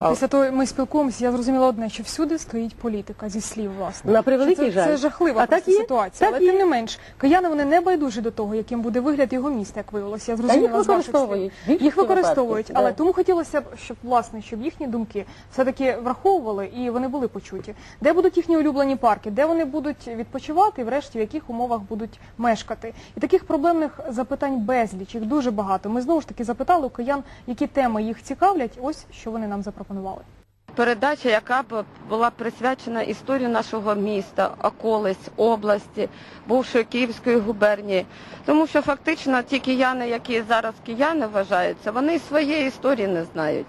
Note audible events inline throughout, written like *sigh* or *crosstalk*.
Після того ми спілкуємося, я зрозуміла одне, що всюди стоїть політика зі слів власне. На превеликий це, жаль. це жахлива А просто так ситуація. так Але є. тим не менш, кияни вони не байдужі до того, яким буде вигляд його міста, як виявилося. Я зрозуміла їх з ваших слів. використовують. Їх використовують, але да. тому хотілося б, щоб власне, щоб їхні думки все-таки враховували і вони були почуті. Де будуть їхні улюблені парки, де вони будуть відпочивати, і врешті в яких умовах будуть мешкати. І таких проблемних запитань безліч, їх дуже багато. Ми знову ж таки запитали у киян, які теми їх цікавлять. Ось що вони нам запропонували. Передача, яка б була присвячена історії нашого міста, околиць, області, бувшої Київської губернії. Тому що фактично ті кияни, які зараз кияни вважаються, вони своєї історії не знають.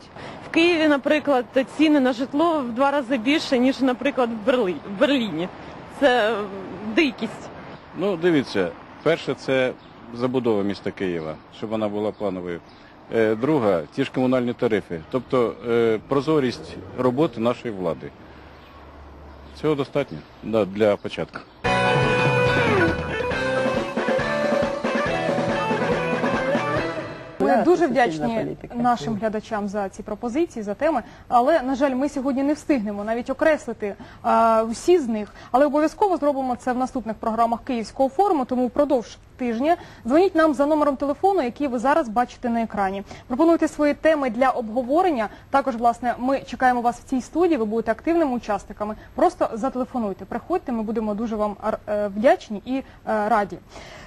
В Києві, наприклад, ціни на житло в два рази більше, ніж, наприклад, в, Берли... в Берліні. Це дикість. Ну, дивіться, перше це забудова міста Києва, щоб вона була плановою. Е, Друга ті ж комунальні тарифи, тобто е, прозорість роботи нашої влади. Цього достатньо для початку. Ми дуже вдячні нашим глядачам за ці пропозиції, за теми. Але на жаль, ми сьогодні не встигнемо навіть окреслити а, всі з них. Але обов'язково зробимо це в наступних програмах Київського форуму. Тому впродовж тижня дзвоніть нам за номером телефону, який ви зараз бачите на екрані. Пропонуйте свої теми для обговорення. Також, власне, ми чекаємо вас в цій студії. Ви будете активними учасниками. Просто зателефонуйте, приходьте. Ми будемо дуже вам е, вдячні і е, раді.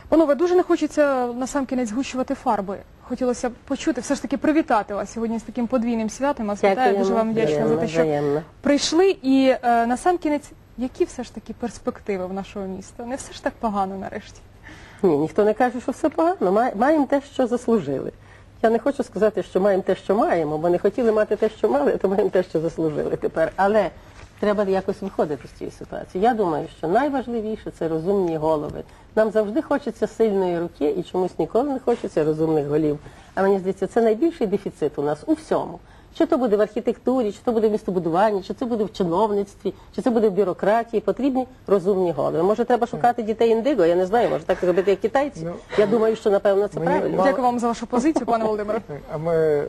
Панове, дуже не хочеться насамкінець згущувати фарби. Хотілося б почути, все ж таки привітати вас сьогодні з таким подвійним святом. Вас вітаю, дуже вам вдячна за те, що взаємно. прийшли. І е, насамкінець, які все ж таки перспективи в нашого міста? Не все ж так погано нарешті. Ні, ніхто не каже, що все погано. Має- Маємо те, що заслужили. Я не хочу сказати, що маємо те, що маємо, бо не хотіли мати те, що мали, то маємо те, що заслужили тепер. Але треба якось виходити з цієї ситуації. Я думаю, що найважливіше це розумні голови. Нам завжди хочеться сильної руки і чомусь ніколи не хочеться розумних голів. А мені здається, це найбільший дефіцит у нас у всьому. Чи то буде в архітектурі, чи то буде в містобудуванні, чи це буде в чиновництві, чи це буде в бюрократії. Потрібні розумні голови. Може, треба шукати дітей індиго, я не знаю, може так зробити, як китайці. Я думаю, що напевно це Мені правильно. мало- Дякую вам за вашу позицію, пане Володимире. *laughs* А ми, е,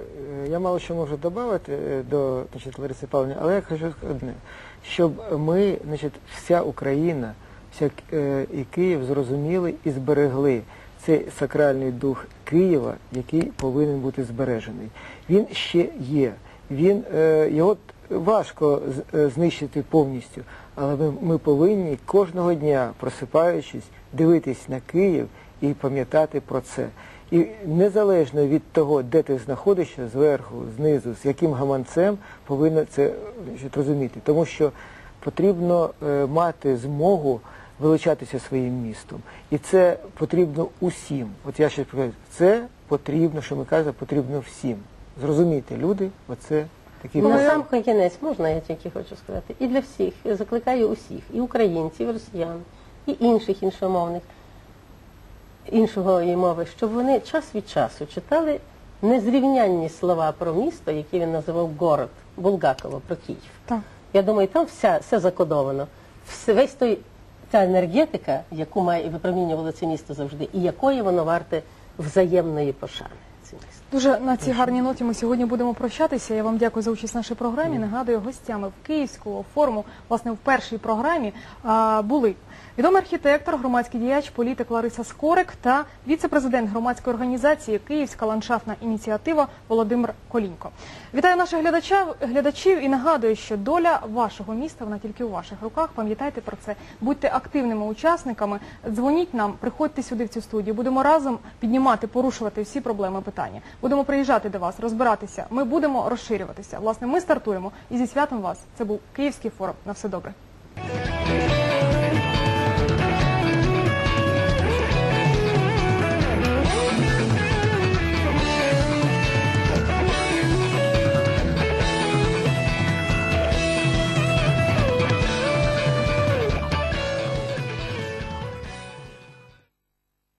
я мало що можу додати е, до значить, Лариси Павлівни, але я хочу одне, щоб ми, значить, вся Україна, вся е, і Київ зрозуміли і зберегли цей сакральний дух Києва, який повинен бути збережений. Він ще є. Він, е, його важко е, знищити повністю, але ми, ми повинні кожного дня, просипаючись, дивитись на Київ і пам'ятати про це. І незалежно від того, де ти знаходишся, зверху, знизу, з яким гаманцем, повинно це розуміти. Тому що потрібно е, мати змогу величатися своїм містом. І це потрібно усім. От я ще кажу, це потрібно, що ми кажемо, потрібно всім. Зрозуміти люди, оце такий Ну, на сам кінець можна, я тільки хочу сказати. І для всіх. Я закликаю усіх, і українців, і росіян, і інших іншомовних, іншого мови, щоб вони час від часу читали незрівнянні слова про місто, які він називав город Булгакова про Київ. Так. Я думаю, там вся, все закодовано. Все, весь той, та енергетика, яку має і випромінювало це місто завжди, і якої воно варте взаємної пошани. Це. Дуже на цій гарній ноті ми сьогодні будемо прощатися. Я вам дякую за участь в нашій програмі. Нагадую, гостями в Київського форуму, власне, в першій програмі а, були відомий архітектор, громадський діяч, політик Лариса Скорик та віце-президент громадської організації Київська ландшафтна ініціатива Володимир Колінько. Вітаю наших глядачів, глядачів і нагадую, що доля вашого міста вона тільки у ваших руках. Пам'ятайте про це, будьте активними учасниками. Дзвоніть нам, приходьте сюди в цю студію. Будемо разом піднімати, порушувати всі проблеми питання. Будемо приїжджати до вас, розбиратися. Ми будемо розширюватися. Власне, ми стартуємо і зі святом вас. Це був Київський форум. На все добре.